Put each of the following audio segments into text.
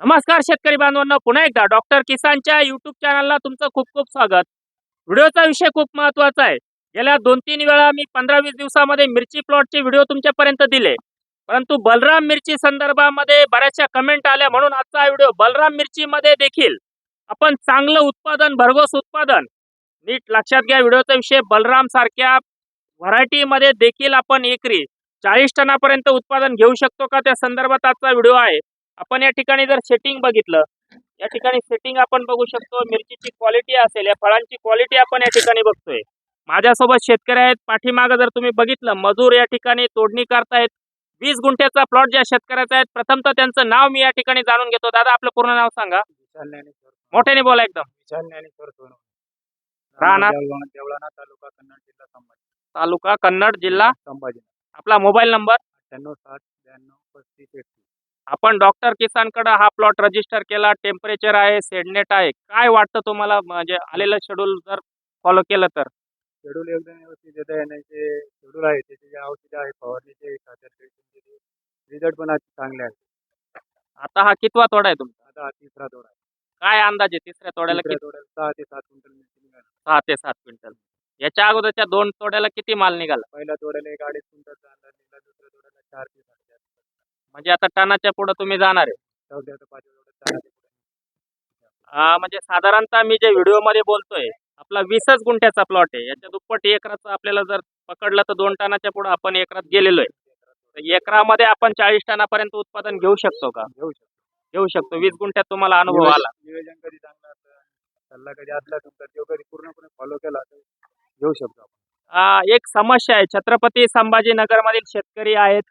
नमस्कार शेतकरी बांधवांना पुन्हा एकदा डॉक्टर किसानच्या युट्यूब चॅनलला तुमचं खूप खूप स्वागत. व्हिडिओचा विषय खूप महत्त्वाचा आहे. गेल्या दोन तीन वेळा मी पंधरा वीस दिवसामध्ये मिरची प्लॉटचे व्हिडिओ तुमच्यापर्यंत दिले. परंतु बलराम मिरची संदर्भामध्ये बऱ्याचशा कमेंट आल्या म्हणून आजचा व्हिडिओ बलराम मिरचीमध्ये देखील. आपण चांगलं उत्पादन भरघोस उत्पादन. नीट लक्षात घ्या व्हिडिओचा विषय. बलराम सारख्या व्हरायटीमध्ये देखील आपण एकरी चाळीस टनापर्यंत उत्पादन घेऊ शकतो का? त्या संदर्भात आजचा व्हिडिओ आहे. आपण या ठिकाणी जर सेटिंग बघितलं या ठिकाणी सेटिंग आपण बघू शकतो मिरचीची क्वालिटी असेल या फळांची क्वालिटी आपण या ठिकाणी बघतोय. माझ्यासोबत शेतकरी आहेत पाठीमागं जर तुम्ही बघितलं मजूर या ठिकाणी तोडणी करतायत वीस गुंठ्याचा प्लॉट ज्या शेतकऱ्याचा आहे प्रथमतः त्यांचं नाव मी या ठिकाणी जाणून घेतो. दादा आपलं पूर्ण नाव सांगा. मोठ्याने बोला एकदम. राहणार? तालुका कन्नड जिल्हा संभाजी. तालुका कन्नड जिल्हा? संभाजी आपला मोबाईल नंबर? अठ्ठ्याण्णव सात ब्याण्णव पस्तीस एकतीस. आपण डॉक्टर किसानकडे हा प्लॉट रजिस्टर केला टेम्परेचर आहे सेडनेट आहे काय वाटतं तुम्हाला? म्हणजे आलेलं शेड्यूल जर फॉलो केलं तर? शेड्यूल एकदम व्यवस्थित येतं येण्याचे शेड्यूल आहे त्याचे जे औषध आहे फवारणीचे खात्याचे रिझल्ट पण आज चांगले आहेत. आता हा कितवा तोडा आहे तुमचा? आता हा तिसरा तोडा आहे. काय अंदाज आहे तिसऱ्या तोड्याला तिसऱ्या किती? तोड्याला सहा ते सात क्विंटल मिरची निघाली सहा ते सात क्विंटल. याच्या अगोदरच्या दोन तोड्याला किती माल निघाला? पहिल्या तोड्याला एक अडीच क्विंटलचा अंदाज निघाला दुसऱ्या तोड्याला चार ते म्हणजे आता टनाच्या पुढे तुम्ही जाणार आहे. म्हणजे साधारणतः मी जे व्हिडिओमध्ये बोलतोय आपला वीसच गुंठ्याचा प्लॉट आहे. याच्या दुप्पट एकराचं आपल्याला जर पकडलं तर दोन टनाच्या पुढे आपण एकरात गेलेलो आहे. एकरामध्ये आपण चाळीस टनापर्यंत उत्पादन घेऊ शकतो का? घेऊ शकतो. घेऊ शकतो. वीस गुंठ्यात तुम्हाला अनुभव आला. नियोजन कधी चांगला असतं सल्ला कधी असला तुमचा? तो कधी पूर्णपणे फॉलो केला तर घेऊ शकतो आपण. आ, एक समस्या आहे. छत्रपती संभाजीनगर मधील शेतकरी आहेत.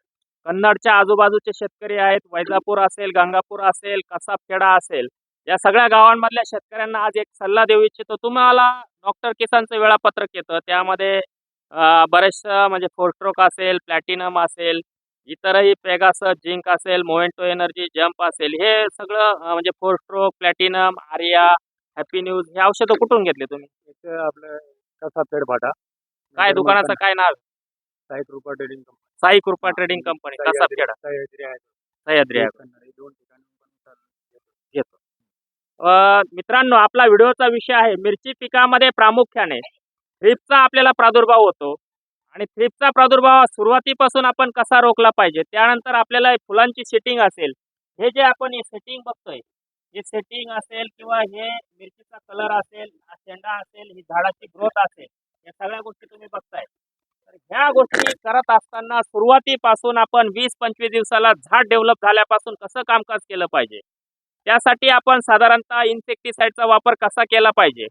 कन्नडच्या आजूबाजूचे शेतकरी आहेत. वैजापूर असेल गंगापूर असेल कसाबखेडा असेल. या सगळ्या गावांमधल्या शेतकऱ्यांना आज एक सल्ला देऊ इच्छितो. तुम्हाला डॉक्टर किसानचं वेळापत्रक येतं. त्यामध्ये बरेचसं म्हणजे फोर स्ट्रोक असेल प्लॅटिनम असेल इतरही पेगास जिंक असेल मोवेंटो एनर्जी जम्प असेल. हे सगळं म्हणजे four stroke platinum Arya happy news हे औषधं कुठून घेतले तुम्ही? आपलं कसा पेड फाटा काय दुकानाचं काय नाव? साईट Rupa trading company. Sai Krupa trading company Kasabkheda Sahyadri दोन ठिकाणी घेतो मित्रांनो आपला व्हिडिओचा विषय आहे मिरची पिकामध्ये प्रामुख्याने थ्रिपचा आपल्याला प्रादुर्भाव होतो आणि थ्रिपचा प्रादुर्भाव सुरुवातीपासून आपण कसा रोखला पाहिजे त्यानंतर आपल्याला फुलांची सेटिंग असेल हे जे आपण हे सेटिंग बघतोय हे सेटिंग असेल किंवा हे मिरचीचा कलर असेल हा शेंडा असेल ही झाडाची ग्रोथ असेल या सगळ्या गोष्टी तुम्ही बघताय तर ह्या गोष्टी करत असताना सुरुवातीपासून आपण वीस पंचवीस दिवसाला झाड डेव्हलप झाल्यापासून कसं कामकाज केलं पाहिजे? त्यासाठी आपण साधारणतः इन्सेक्टिसाइडचा वापर कसा केला पाहिजे?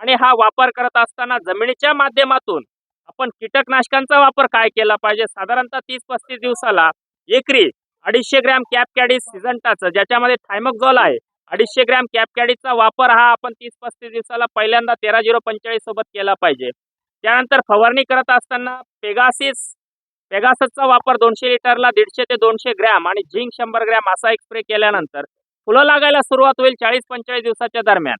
आणि हा वापर करत असताना जमिनीच्या माध्यमातून आपण कीटकनाशकांचा वापर काय केला पाहिजे? साधारणतः तीस पस्तीस दिवसाला एकरी अडीचशे ग्रॅम कॅप कॅडीज सिझंटाचं ज्याच्यामध्ये थायमोक्झॉल आहे अडीचशे ग्रॅम कॅप कॅडीजचा वापर हा आपण तीस पस्तीस दिवसाला पहिल्यांदा तेरा झिरो पंचेचाळीस सोबत केला पाहिजे. त्यानंतर फवारणी करत असताना पेगासिस पेगाससचा वापर दोनशे लिटरला दीडशे ते दोनशे ग्रॅम आणि झिंक शंभर ग्रॅम असा एक स्प्रे केल्यानंतर फुलं लागायला सुरुवात होईल चाळीस पंचेचाळीस दिवसाच्या दरम्यान.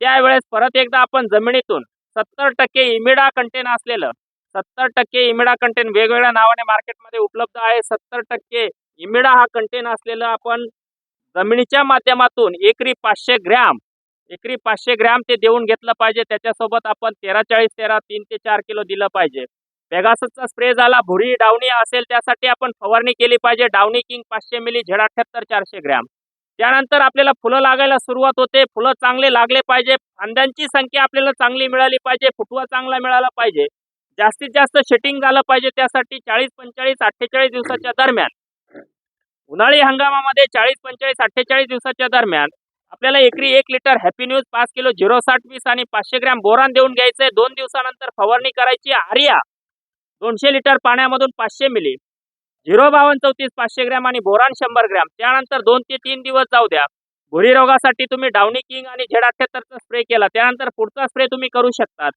त्यावेळेस परत एकदा आपण जमिनीतून सत्तर टक्के इमिडा कंटेन असलेलं सत्तर टक्के इमिडा कंटेन वेगवेगळ्या नावाने मार्केटमध्ये उपलब्ध आहे सत्तर टक्के इमिडा हा कंटेन असलेलं आपण जमिनीच्या माध्यमातून एकरी पाचशे ग्रॅम एकरी पाचशे ग्रॅम ते देऊन घेतलं पाहिजे. त्याच्यासोबत आपण तेरा चाळीस तेरा तीन ते चार किलो दिलं पाहिजे. पेगासचा स्प्रे झाला भुरी डावणी असेल त्यासाठी आपण फवारणी केली पाहिजे. डावणी किंग पाचशे मिली झेड अठ्याहत्तर चारशे ग्रॅम. त्यानंतर आपल्याला फुलं लागायला सुरुवात होते. फुलं चांगले लागले पाहिजे. फांद्यांची संख्या आपल्याला चांगली मिळाली पाहिजे. फुटवा चांगला मिळाला पाहिजे. जास्तीत जास्त शेटिंग झालं पाहिजे त्यासाठी चाळीस पंचेचाळीस अठ्ठेचाळीस दिवसाच्या दरम्यान. उन्हाळी हंगामामध्ये चाळीस पंचेचाळीस अठ्ठेचाळीस दिवसाच्या दरम्यान आपल्याला एकरी एक लिटर हॅपी न्यूज पाच किलो झिरो साठ वीस आणि पाचशे ग्रॅम बोरान देऊन घ्यायचंय. दोन दिवसानंतर फवारणी करायची आर्या दोनशे लिटर पाण्यामधून पाचशे मिली. झिरो बावन्न चौतीस पाचशे ग्रॅम आणि बोरान शंभर ग्रॅम. त्यानंतर दोन ते तीन दिवस जाऊ द्या. भुरी रोगासाठी तुम्ही डावणी किंग आणि झेड अठ्ठ्याहत्तरचा स्प्रे केला. त्यानंतर पुढचा स्प्रे तुम्ही करू शकतात.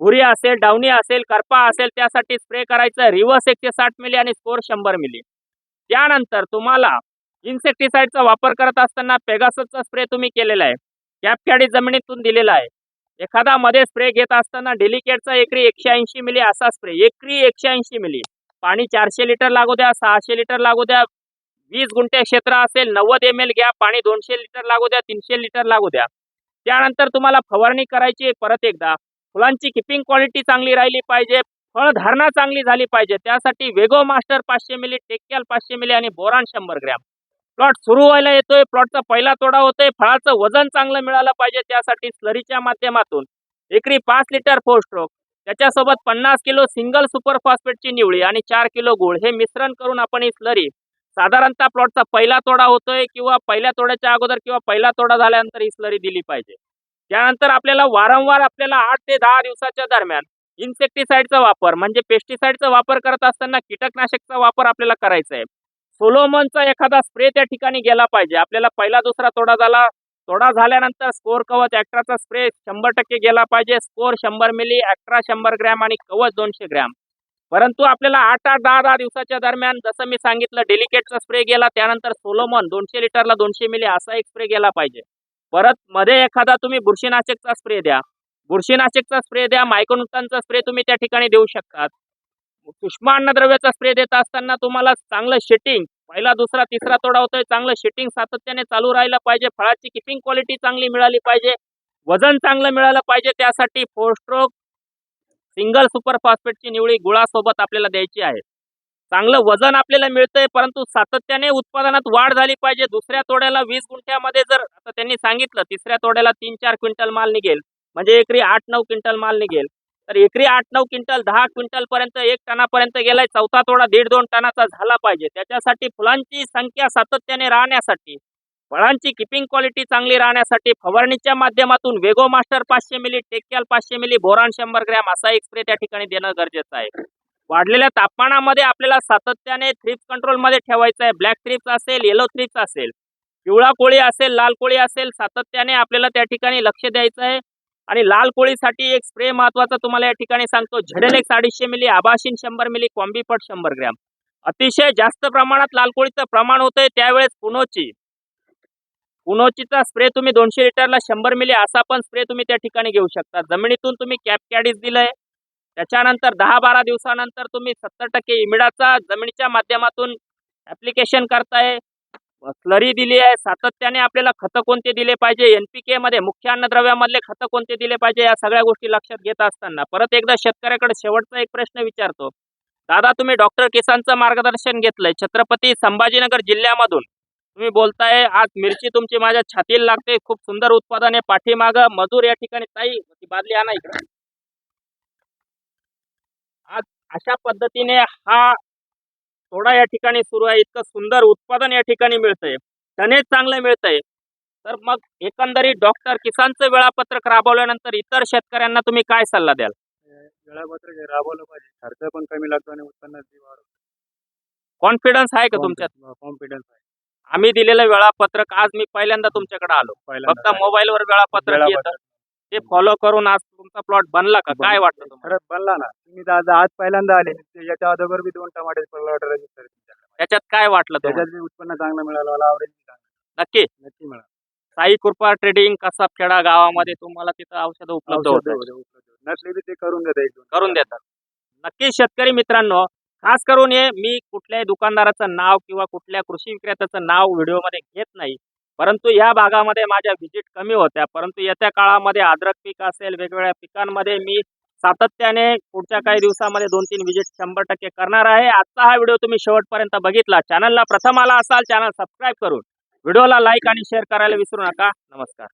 भुरी असेल डावणी असेल करपा असेल त्यासाठी स्प्रे करायचं रिव्हर्स एकशे साठ मिली आणि स्कोर शंभर मिली. त्यानंतर तुम्हाला इन्सेक्टिसाइडचा वापर करत असताना पेगासचा स्प्रे तुम्ही केलेला आहे. कॅपकॅडी जमिनीतून दिलेला आहे. एखादा मध्ये स्प्रे घेत असताना डेलिकेटचा एकरी एकशे ऐंशी मिली असा स्प्रे. एकरी एकशे ऐंशी मिली. पाणी चारशे लिटर लागू द्या सहाशे लिटर लागू द्या वीस गुंठे क्षेत्र असेल नव्वद एम एल घ्या पाणी दोनशे लिटर लागू द्या तीनशे लिटर लागू द्या. त्यानंतर तुम्हाला फवारणी करायची आहे परत एकदा. फुलांची किपिंग क्वालिटी चांगली राहिली पाहिजे फळधारणा चांगली झाली पाहिजे. त्यासाठी वेगो मास्टर पाचशे मिली टेक्याल पाचशे मिली आणि बोरान शंभर ग्रॅम. प्लॉट सुरू व्हायला येतोय. प्लॉटचा पहिला तोडा होतोय. फळाचं वजन चांगलं मिळालं पाहिजे त्यासाठी स्लरीच्या माध्यमातून. एकरी पाच लिटर फोर स्ट्रोक. त्याच्यासोबत पन्नास किलो सिंगल सुपर फॉस्फेटची निवळी आणि चार किलो गुळ. हे मिश्रण करून आपण ही स्लरी साधारणतः प्लॉटचा पहिला तोडा होतोय किंवा पहिल्या तोड्याच्या अगोदर किंवा पहिला तोडा झाल्यानंतर ही स्लरी दिली पाहिजे. त्यानंतर आपल्याला वारंवार आपल्याला आठ ते दहा दिवसाच्या दरम्यान इन्सेक्टिसाइडचा वापर म्हणजे पेस्टिसाइडचा वापर करत असताना कीटकनाशकचा वापर आपल्याला करायचा आहे. सोलोमनचा एखादा स्प्रे त्या ठिकाणी गेला पाहिजे. आपल्याला पहिला दुसरा तोडा झाला. तोडा झाल्यानंतर स्कोर कवच ॲक्ट्राचा स्प्रे शंभर टक्के गेला पाहिजे. स्कोर शंभर मिली ॲक्ट्रा शंभर ग्रॅम आणि कवच दोनशे ग्रॅम. परंतु आपल्याला आठ आठ दहा दहा दिवसाच्या दरम्यान जसं मी सांगितलं डेलिकेटचा स्प्रे गेला त्यानंतर सोलोमन दोनशे लिटरला दोनशे मिली असा एक स्प्रे गेला पाहिजे. परत मध्ये एखादा तुम्ही बुरशीनाशकचा स्प्रे द्या. बुरशीनाशकचा स्प्रे द्या मायकोनुटांचा स्प्रे तुम्ही त्या ठिकाणी देऊ शकतात. सूक्ष्म अन्नद्रव्याचा स्प्रे देत असताना तुम्हाला चांगलं शेटिंग पहिला दुसरा तिसरा तोडा होतोय. चांगलं शेटिंग सातत्याने चालू राहिलं पाहिजे. फळाची किपिंग क्वालिटी चांगली मिळाली पाहिजे. वजन चांगलं मिळालं पाहिजे. त्यासाठी फोर स्ट्रोक सिंगल सुपर फॉस्फेटची निवळी गुळासोबत आपल्याला द्यायची आहे. चांगलं वजन आपल्याला मिळतंय परंतु सातत्याने उत्पादनात वाढ झाली पाहिजे. दुसऱ्या तोड्याला वीस गुंठ्यामध्ये जर आता त्यांनी सांगितलं तिसऱ्या तोड्याला तीन चार क्विंटल माल निघेल. म्हणजे एकरी आठ नऊ क्विंटल माल निघेल. तर एकरी आठ नऊ क्विंटल दहा क्विंटल पर्यंत एक टनापर्यंत गेलाय. चौथा तोडा दीड दोन टनाचा झाला पाहिजे. त्याच्यासाठी फुलांची संख्या सातत्याने राहण्यासाठी फळांची किपिंग क्वालिटी चांगली राहण्यासाठी फवारणीच्या माध्यमातून वेगो मास्टर पाचशे मिली टेक्याल पाचशे मिली बोरान शंभर ग्रॅम असा एक स्प्रे त्या ठिकाणी देणं गरजेचं आहे. वाढलेल्या तापमानामध्ये आपल्याला सातत्याने थ्रिप्स कंट्रोलमध्ये ठेवायचं आहे. ब्लॅक थ्रिप्स असेल येलो थ्रिप्स असेल पिवळा कोळी असेल लाल कोळी असेल सातत्याने आपल्याला त्या ठिकाणी लक्ष द्यायचं आहे. आणि लाल कोळीसाठी एक स्प्रे महत्त्वाचा तुम्हाला या ठिकाणी सांगतो. झेडेल एक अडीचशे मिली आभाशीन शंभर मिली कॉम्बीपट शंभर ग्रॅम. अतिशय जास्त प्रमाणात लाल कोळीचं प्रमाण होतंय त्यावेळेस पुनोची. पुनोचीचा स्प्रे तुम्ही दोनशे लिटरला शंभर मिली असा पण स्प्रे तुम्ही त्या ठिकाणी घेऊ शकता. जमिनीतून तुम्ही कॅप कॅडीज दिलंय. त्याच्यानंतर दहा बारा दिवसानंतर तुम्ही सत्तर टक्के इमिडाचा जमिनीच्या माध्यमातून ऍप्लिकेशन करताय. स्लरी दिली आहे. सातत्याने आपल्याला खतं कोणते दिले पाहिजे? एनपीके मध्ये मुख्य अन्नद्रव्यामधले खतं कोणते दिले पाहिजे? या सगळ्या गोष्टी लक्षात घेत असताना परत एकदा शेतकऱ्याकडे शेवटचा एक प्रश्न विचारतो. दादा तुम्ही डॉक्टर किसानचं मार्गदर्शन घेतलंय. छत्रपती संभाजीनगर जिल्ह्यामधून तुम्ही बोलताय आज मिरची तुमची माझ्या छातीला लागते. खूप सुंदर उत्पादन आहे. पाठीमाग मजूर या ठिकाणी ताई ती बादली आणा इकडे. आज अशा पद्धतीने हा तोडा या ठिकाणी सुरू आहे इतकं सुंदर उत्पादन या ठिकाणी मिळतंय. टनेज चांगलं मिळतंय. तर मग एकंदरीत डॉक्टर किसानचं वेळापत्रक राबवल्यानंतर इतर शेतकऱ्यांना तुम्ही काय सल्ला द्याल? वेळापत्रक राबवलं पाहिजे. खर्च पण कमी लागतो आणि उत्पन्नाची वाढ कॉन्फिडन्स आहे का तुमच्यात? कॉन्फिडन्स आहे. आम्ही दिलेलं वेळापत्रक आज मी पहिल्यांदा तुमच्याकडे आलो. फक्त मोबाईलवर वेळापत्रक येतं. ते फॉलो करून आज तुमचा प्लॉट बनला का? काय वाटतं तुम्हाला? खरंच बनला ना. तुम्ही आज आज पहिल्यांदा आले. ते याच्या अगोदर बी दोन टमाटे प्लॉट रजिस्टर त्याच्यात काय वाटलं तुम्हाला? त्याच्यात बी उत्पन्न चांगलं मिळालं. मला आवडेल नक्की? नक्की मिळालं. साई कृपा ट्रेडिंग कसा खेडा गावामध्ये तुम्हाला तिथं औषधं उपलब्ध होतात? होतात. नसले बी ते करून एक दोन करून देतात. नक्की शेतकरी मित्रांनो खास करून हे मी कुठल्याही दुकानदाराचं नाव किंवा कुठल्या कृषी विक्रेत्याचं नाव व्हिडिओमध्ये घेत नाही. परंतु या भागामध्ये माझ्या व्हिजिट कमी होत्या. परंतु येत्या काळामध्ये अद्रक पीक असेल वेगवेगळ्या पिकांमध्ये मी सातत्याने पुढच्या काही दिवसामध्ये दोन तीन व्हिजिट शंभर टक्के करणार आहे. आजचा हा व्हिडिओ तुम्ही शेवटपर्यंत बघितला. चॅनलला प्रथम आला असाल चॅनल सबस्क्राईब करून. व्हिडिओला लाईक आणि शेअर करायला विसरू नका. नमस्कार.